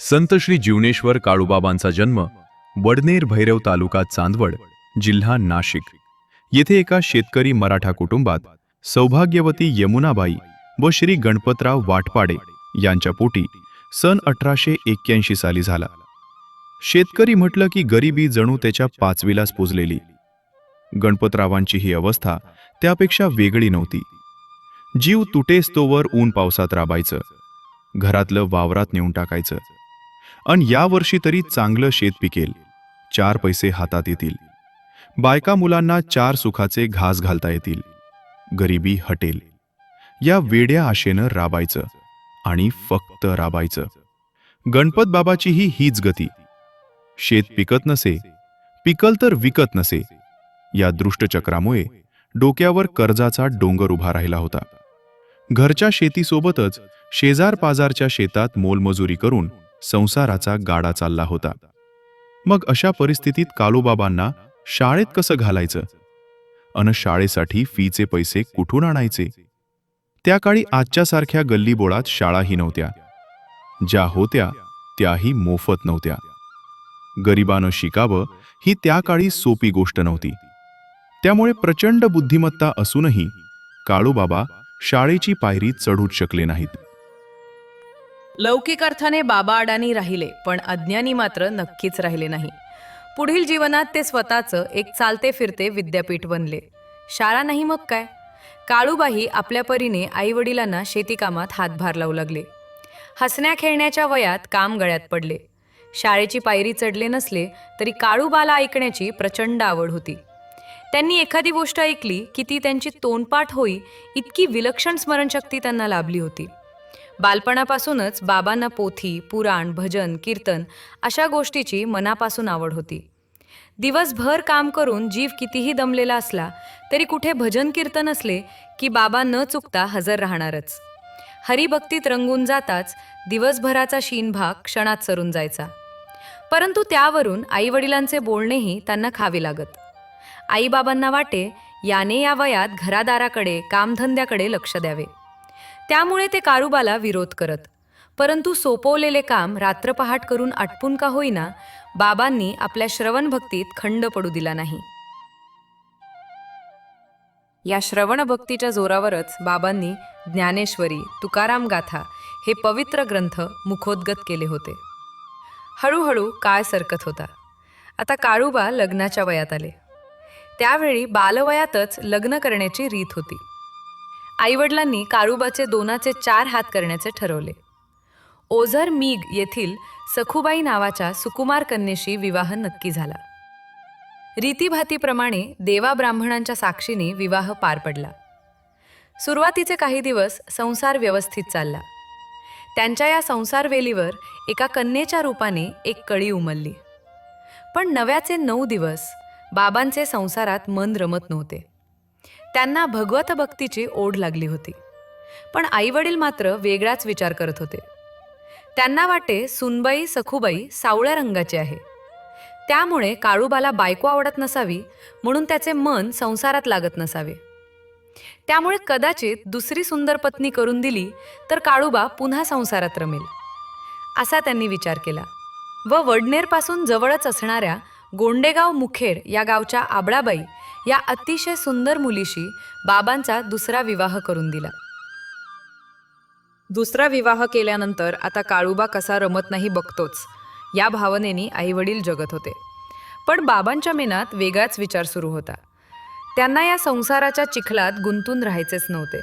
संत श्री जीवनेश्वर काळूबाबांचा जन्म वडनेर भैरव तालुका चांदवड जिल्हा नाशिक. येथे एका शेतकरी मराठा कुटुंबात सौभाग्यवती यमुनाबाई व श्री गणपतराव वाटपाडे यांच्या पोटी सन अठराशे एक्क्याऐंशी साली झाला. शेतकरी म्हटलं की गरिबी जणू त्याच्या पाचवीलाच पुजलेली. गणपतरावांची ही अवस्था त्यापेक्षा वेगळी नव्हती. जीव तुटेस्तोवर ऊन पावसात राबायचं. घरातलं वावरात नेऊन टाकायचं. अन यावर्षी तरी चांगलं शेत पिकेल. चार पैसे हातात येतील. बायका मुलांना चार सुखाचे घास घालता येतील. गरिबी हटेल. या वेड्या आशेनं राबायचं आणि फक्त राबायचं. गणपत बाबाचीही हीच गती. शेत पिकत नसे पिकल तर विकत नसे. या दृष्टचक्रामुळे डोक्यावर कर्जाचा डोंगर उभा राहिला होता. घरच्या शेतीसोबतच शेजार पाजारच्या शेतात मोलमजुरी करून संसाराचा गाडा चालला होता. मग अशा परिस्थितीत कालोबाबांना शाळेत कसं घालायचं? अन शाळेसाठी फीचे पैसे कुठून आणायचे? त्या काळी आजच्यासारख्या गल्लीबोळात शाळाही नव्हत्या. ज्या होत्या त्याही मोफत नव्हत्या. गरिबानं शिकावं ही त्या काळी सोपी गोष्ट नव्हती. त्यामुळे प्रचंड बुद्धिमत्ता असूनही काळूबाबा शाळेची पायरी चढूच शकले नाहीत. लौकिक अर्थाने बाबा अडाणी राहिले पण अज्ञानी मात्र नक्कीच राहिले नाही. पुढील जीवनात ते स्वतःचं एक चालते फिरते विद्यापीठ बनले. शाळा नाही मग काय? काळूबाई आपल्या परीने आईवडिलांना शेतीकामात हातभार लावू लागले. हसण्या खेळण्याच्या वयात काम गळ्यात पडले. शाळेची पायरी चढले नसले तरी काळूबाला ऐकण्याची प्रचंड आवड होती. त्यांनी एखादी गोष्ट ऐकली की ती त्यांची तोंडपाठ होई इतकी विलक्षण स्मरणशक्ती त्यांना लाभली होती. बालपणापासूनच बाबांना पोथी पुराण भजन कीर्तन अशा गोष्टीची मनापासून आवड होती. दिवसभर काम करून जीव कितीही दमलेला असला तरी कुठे भजन कीर्तन असले की बाबा न चुकता हजर राहणारच. हरिभक्तीत रंगून जाताच दिवसभराचा शीनभाग क्षणात सरून जायचा. परंतु त्यावरून आईवडिलांचे बोलणेही त्यांना खावे लागत. आईबाबांना वाटे याने या वयात घरादाराकडे कामधंद्याकडे लक्ष द्यावे. त्यामुळे ते कारुबाला विरोध करत. परंतु सोपवलेले काम रात्रपहाट करून आटपून का होईना बाबांनी आपल्या श्रवण भक्तीत खंड पडू दिला नाही. या श्रवण भक्तीच्या जोरावरच बाबांनी ज्ञानेश्वरी तुकाराम गाथा हे पवित्र ग्रंथ मुखोद्गत केले होते. हळूहळू काळ सरकत होता. आता काळूबा लग्नाच्या वयात आले. त्यावेळी बालवयातच लग्न करण्याची रीत होती. आईवडिलांनी कारुबाचे दोनाचे चार हात करण्याचे ठरवले. ओझर मीग येथील सखुबाई नावाच्या सुकुमार कन्येशी विवाह नक्की झाला. रीतीभातीप्रमाणे देवा ब्राह्मणांच्या साक्षीने विवाह पार पडला. सुरुवातीचे काही दिवस संसार व्यवस्थित चालला. त्यांच्या या संसार वेलीवर एका कन्येच्या रूपाने एक कळी उमलली. पण नव्याचे नऊ दिवस बाबांचे संसारात मन रमत नव्हते. त्यांना भगवत भक्तीची ओढ लागली होती. पण आईवडील मात्र वेगळाच विचार करत होते. त्यांना वाटे सुनबाई सखूबाई सावळ्या रंगाची आहे. त्यामुळे काळूबाला बायको आवडत नसावी म्हणून त्याचे मन संसारात लागत नसावे. त्यामुळे कदाचित दुसरी सुंदर पत्नी करून दिली तर काळूबा पुन्हा संसारात रमेल. असा त्यांनी विचार केला. व वडनेरपासून जवळच असणाऱ्या गोंडेगाव मुखेड या गावच्या आबळाबाई या अतिशय सुंदर मुलीशी बाबांचा दुसरा विवाह करून दिला. दुसरा विवाह केल्यानंतर आता काळूबा कसा रमत नाही बघतोच या भावनेनी आईवडील जगत होते. पण बाबांच्या मनात वेगळाच विचार सुरू होता. त्यांना या संसाराच्या चिखलात गुंतून राहायचेच नव्हते.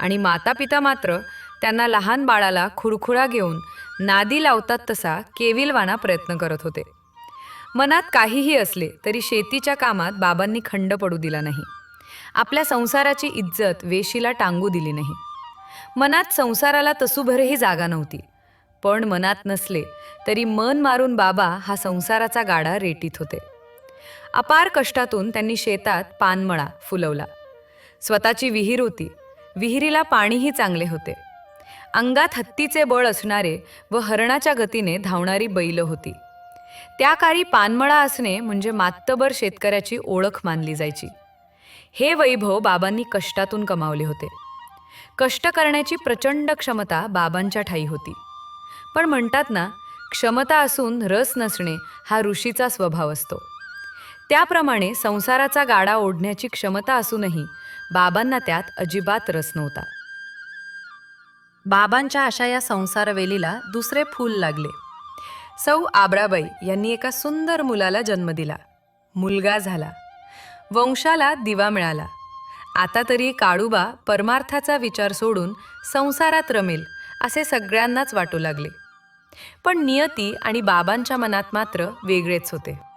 आणि माता पिता मात्र त्यांना लहान बाळाला खुरखुरा घेऊन नादी लावतात तसा केविलवाना प्रयत्न करत होते. मनात काहीही असले तरी शेतीच्या कामात बाबांनी खंड पडू दिला नाही. आपल्या संसाराची इज्जत वेशीला टांगू दिली नाही. मनात संसाराला तसूभरही जागा नव्हती. पण मनात नसले तरी मन मारून बाबा हा संसाराचा गाडा रेटीत होते. अपार कष्टातून त्यांनी शेतात पानमळा फुलवला. स्वतःची विहीर होती. विहिरीला पाणीही चांगले होते. अंगात हत्तीचे बळ असणारे व हरणाच्या गतीने धावणारी बैल होती. त्या काळी पानमळा असणे म्हणजे मात्तबर शेतकऱ्याची ओळख मानली जायची. हे वैभव बाबांनी कष्टातून कमावले होते. कष्ट करण्याची प्रचंड क्षमता बाबांच्या ठाई होती. पण म्हणतात ना क्षमता असून रस नसणे हा ऋषीचा स्वभाव असतो. त्याप्रमाणे संसाराचा गाडा ओढण्याची क्षमता असूनही बाबांना त्यात अजिबात रस नव्हता. बाबांच्या अशा या संसारवेलीला दुसरे फूल लागले. सौ आबराबाई यांनी एका सुंदर मुलाला जन्म दिला. मुलगा झाला. वंशाला दिवा मिळाला. आता तरी काळूबा परमार्थाचा विचार सोडून संसारात रमेल असे सगळ्यांनाच वाटू लागले. पण नियती आणि बाबांच्या मनात मात्र वेगळेच होते.